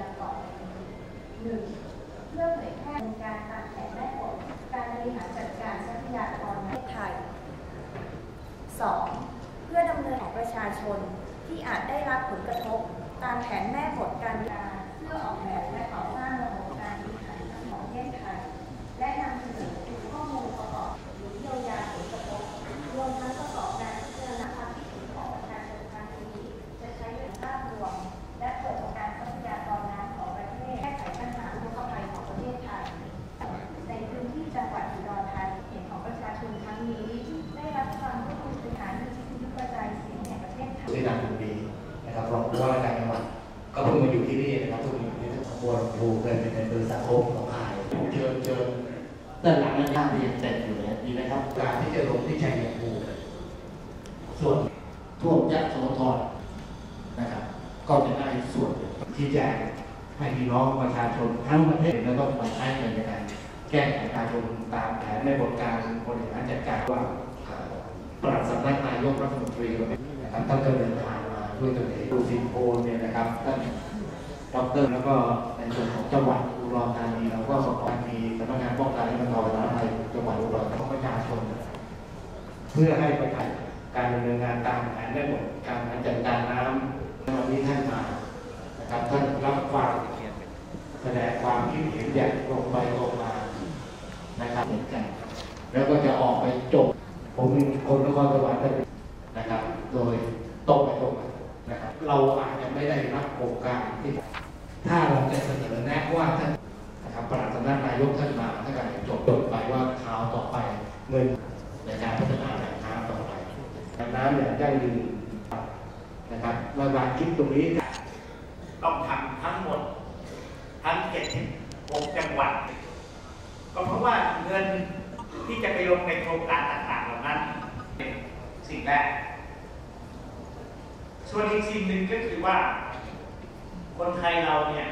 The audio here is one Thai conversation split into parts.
ดังต่อไปนี้หนึ่งเพื่อเผยแพร่การตามแผนแม่บทการบริหารจัดการทรัพยากรน้ำไทย 2. เพื่อดำเนินของประชาชนที่อาจได้รับผลกระทบ ตามแผนแม่บทการเพื่อออกแบบและก่อส อยู่ที่นี่ทั้งบนภูเคยเป็นในบริษัทโอ๊คของขายเชิญเชิญด้านหลังนั้นท่านเรียนเสร็จอยู่แล้วดีไหมครับการที่จะลงที่ชัยภูมิส่วนท่วมยะโสธรนะครับ ก็จะได้ส่วนที่แจงให้พี่น้องประชาชนทั้งประเทศแล้วก็มาใช้ในการแก้ไขปัญหาชนตามแผนในบทการบริหารจัดการว่าปลัดสำนักนายกรัฐมนตรีนะครับท่านก็เดินทางมาด้วยตัวเองดูสิโพลเนี่ยนะครับท่าน ด็อกเตอร์แล้วก็ในส่วนของจังหวัดอุดรธานีเราก็ประกอบมีสำนักงานป้องกันและบรรเทาสาธารณภัยจังหวัดอุดรของประชาชน เพื่อให้ประชาการดำเนินงานตามแผนได้หมดการจัดการน้ำวันนี้ท่านมานะครับท่านรับฟังแสดงความคิดเห็นอย่างตรงไปตรงมานะครับเหมือนกันแล้วก็จะออกไปจบ ผมเป็นคนนครสวรรค์นะครับ โดยตรงไปตรงมานะครับ เราอาจจะไม่ได้รับโครงการที่ ถ้าเราจะเสนอแนะว่าท่านนะครับปลัดสำนักนายกท่านมาท่านก็จะจบจบไปว่าข่าวต่อไปเงินในการพัฒนาแหล่งน้ำต่อไปแหล่งน้ำอย่างยั่งยืนนะครับเราวางคิดตรงนี้ต้องทำทั้งหมดทั้ง 76 จังหวัด ก็เพราะว่าเงินที่จะไปลงในโครงการต่างๆเหล่านั้นเป็นสิ่งแรก ส่วนอีกสิ่งหนึ่งก็คือว่า คนไทยเราเนี่ย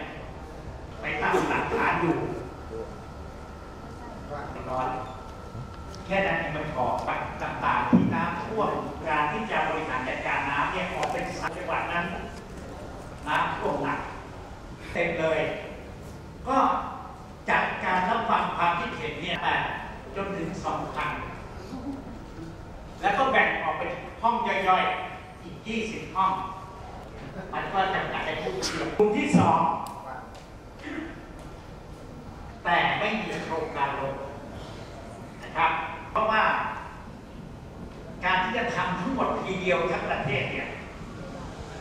ไปตั้งหลักฐานอยู่ร้อนแค่นั้นเองมันก่อปัญหาต่างๆที่น้ำท่วมการที่จะบริหารจัดการน้ำเนี่ยออกเป็นสจังหวัดนั้นน้ำท่วมหนักเต็มเลย ก็จัดการรับฟังความคิดเห็นเนี่ยแต่จนถึงสองพันแล้วก็แบ่งออกเป็นห้องย่อยๆ อีก 20 ห้อง มันก็จำกัดได้ทุกเดียวกลุ่มที่สองแต่ไม่มีโครงการลงนะครับ เพราะว่า การที่จะทำทั้งหมดทีเดียวทั้งประเทศเนี่ย